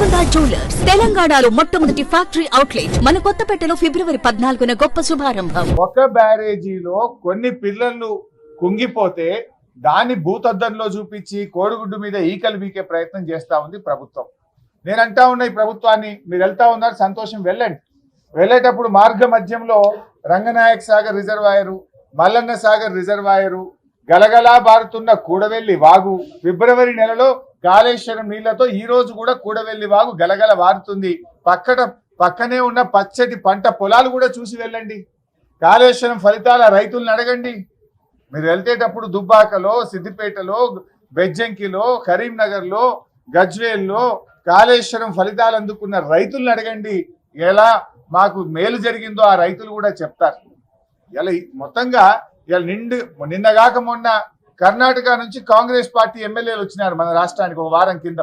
Golconda jewellers తెలంగాణలో మొట్టమొదటి factory outlet మన కొత్తపేటలో ఫిబ్రవరి పద్నాలుగున గొప్ప శుభారంభం. ఒక బ్యారేజీలో కొన్ని పిల్లలు కుంగిపోతే దాన్ని భూతద్దంలో చూపించి కోడిగుడ్డు మీద ఈకలు బీకే ప్రయత్నం చేస్తా ఉంది ప్రభుత్వం. నేను అంటా ఉన్నా ఈ ప్రభుత్వాన్ని మీరు వెళ్తా ఉన్నారు సంతోషం వెళ్ళండి. వెళ్ళేటప్పుడు మార్గ మధ్యంలో రంగనాయక్ సాగర్ రిజర్వాయరు మల్లన్న సాగర్ రిజర్వాయరు గలగలా బారుతున్న కూడవెల్లి వాగు ఫిబ్రవరి నెలలో కాళేశ్వరం నీళ్ళతో ఈ రోజు కూడా కూడవెల్లి వాగు గలగల వారుతుంది. పక్కన పక్కనే ఉన్న పచ్చటి పంట పొలాలు కూడా చూసి వెళ్ళండి. కాళేశ్వరం ఫలితాల రైతులను అడగండి. మీరు వెళ్తేటప్పుడు దుబ్బాకలో సిద్దిపేటలో బెజ్జంకిలో కరీంనగర్లో గజ్వేల్లో కాళేశ్వరం ఫలితాలు అందుకున్న రైతులను అడగండి. ఎలా మాకు మేలు జరిగిందో ఆ రైతులు కూడా చెప్తారు. ఇలా మొత్తంగా ఇలా నిండు నిన్నగాక మొన్న కర్ణాటక నుంచి కాంగ్రెస్ పార్టీ ఎమ్మెల్యేలు వచ్చినారు మన రాష్ట్రానికి ఒక వారం కింద.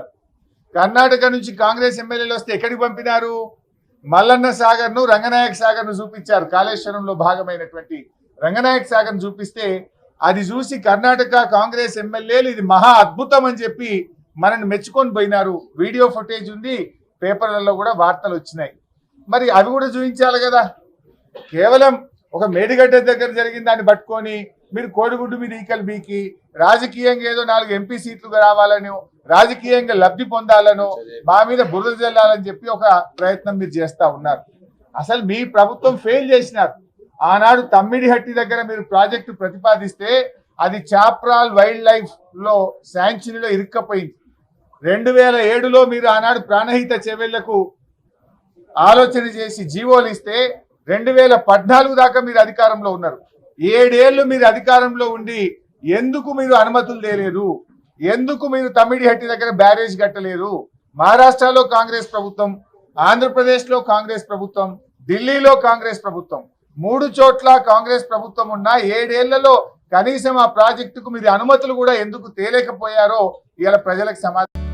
కర్ణాటక నుంచి కాంగ్రెస్ ఎమ్మెల్యేలు వస్తే ఎక్కడికి పంపినారు? మల్లన్న సాగర్ను రంగనాయక సాగర్ను చూపించారు. కాళేశ్వరంలో భాగమైనటువంటి రంగనాయక సాగర్ను చూపిస్తే అది చూసి కర్ణాటక కాంగ్రెస్ ఎమ్మెల్యేలు ఇది మహా అద్భుతం అని చెప్పి మనల్ని మెచ్చుకొని పోయినారు. వీడియో ఫుటేజ్ ఉంది పేపర్లలో కూడా వార్తలు వచ్చినాయి. మరి అవి కూడా చూపించాలి కదా. కేవలం ఒక మేడిగడ్డ దగ్గర జరిగిన దాన్ని పట్టుకొని మీరు కోడిగుడ్డు మీద ఈకలు బీకి రాజకీయంగా ఏదో నాలుగు ఎంపీ సీట్లు రావాలని రాజకీయంగా లబ్ధి పొందాలను మా మీద బురద జల్లాలని చెప్పి ఒక ప్రయత్నం మీరు చేస్తా ఉన్నారు. అసలు మీ ప్రభుత్వం ఫెయిల్ చేసినారు. ఆనాడు తమ్మిడిహట్టి దగ్గర మీరు ప్రాజెక్టు ప్రతిపాదిస్తే అది చాప్రాల్ వైల్డ్ లైఫ్లో శాంక్చురీలో ఇరుక్కపోయింది. రెండు వేల ఏడులో మీరు ఆనాడు ప్రాణహిత చెవెళ్ళకు ఆలోచన చేసి జీవోలు ఇస్తే రెండు వేల పద్నాలుగు దాకా మీరు అధికారంలో ఉన్నారు. ఏడేళ్ళు మీరు అధికారంలో ఉండి ఎందుకు మీరు అనుమతులు తేలేరు? ఎందుకు మీరు తమిడిహట్టి దగ్గర బ్యారేజ్ కట్టలేరు? మహారాష్ట్రలో కాంగ్రెస్ ప్రభుత్వం ఆంధ్రప్రదేశ్లో కాంగ్రెస్ ప్రభుత్వం ఢిల్లీలో కాంగ్రెస్ ప్రభుత్వం. మూడు చోట్ల కాంగ్రెస్ ప్రభుత్వం ఉన్న ఏడేళ్ళలో కనీసం ఆ ప్రాజెక్టుకు మీరు అనుమతులు కూడా ఎందుకు తేలేకపోయారో ఇవాళ ప్రజలకు సమాధానం.